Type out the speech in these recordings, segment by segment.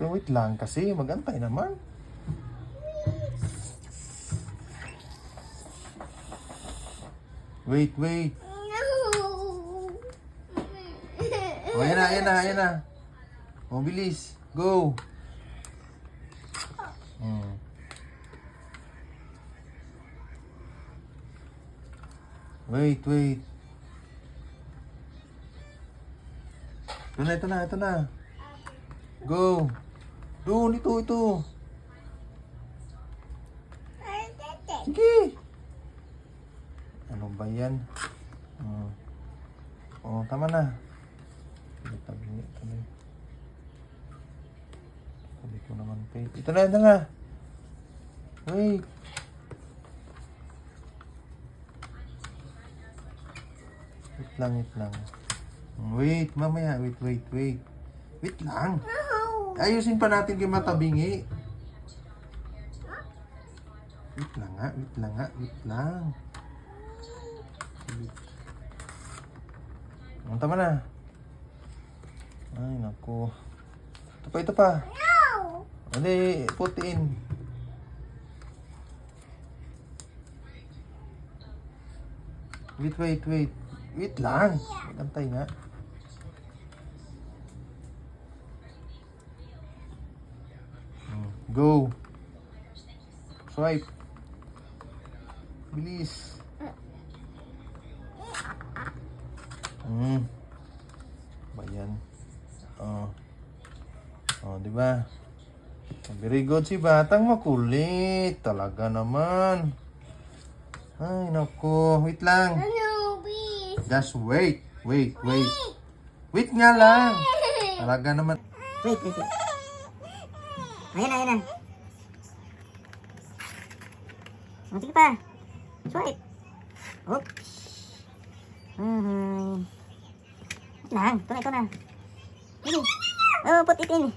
So, wait lang kasi. Magantay naman. Wait, wait. Oh, ayan na, ayan na, ayan na. Oh, bilis. Go. Hmm. Wait, wait. Ito na, ito na, ito na. Go. Doon, ito, ito. Sige. Ano ba yan? Hmm. Oh, tama na. Tabi na. Sabi ko naman, Faith. Ito na, ito na. Wait. Wait lang, wait lang. Wait, mamaya. Wait, wait, wait. Wait lang. Ayusin pa natin kay matabingi. Wait lang nga, wait lang nga, wait lang. Oh, tama na. Ay, naku. Ito pa, ito pa. Hindi, putiin. Wait, wait, wait. Wait lang. Magantay nga. Go. Swipe. Bilis. Hmm. Ba yan? Oh. Oh, di ba? Very good si Batang makulit. Talaga naman. Ay, naku. Wait lang. Just wait. Wait, wait. Wait nga lang. Talaga naman. Wait, wait, wait. Ayan ayan na. O, sige pa. Swipe. Oops. Mhm. Wait lang. Ito na, ito na. Sige. Oh, put it in.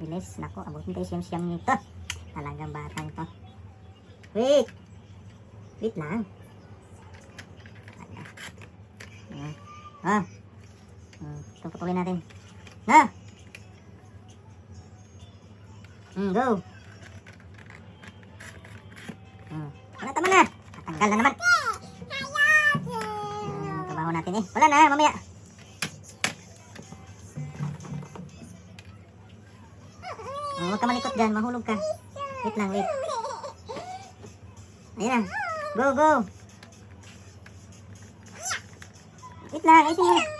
Bilis. Nako, abutin tayo siyam-siyam nito. Talagang batang to. Wait. Wait lang. Ayan. Ah. Hmm, ito putulin natin. Na! Hmm, go! Hmm. Wala, tama na! Tatanggal na naman. Hmm, trabaho natin eh. Wala na, mamaya. Oh, huwag ka malikot dyan, mahulog ka. Wait lang, wait. Ayan na. Go, go! Wait lang, ayusin mo na.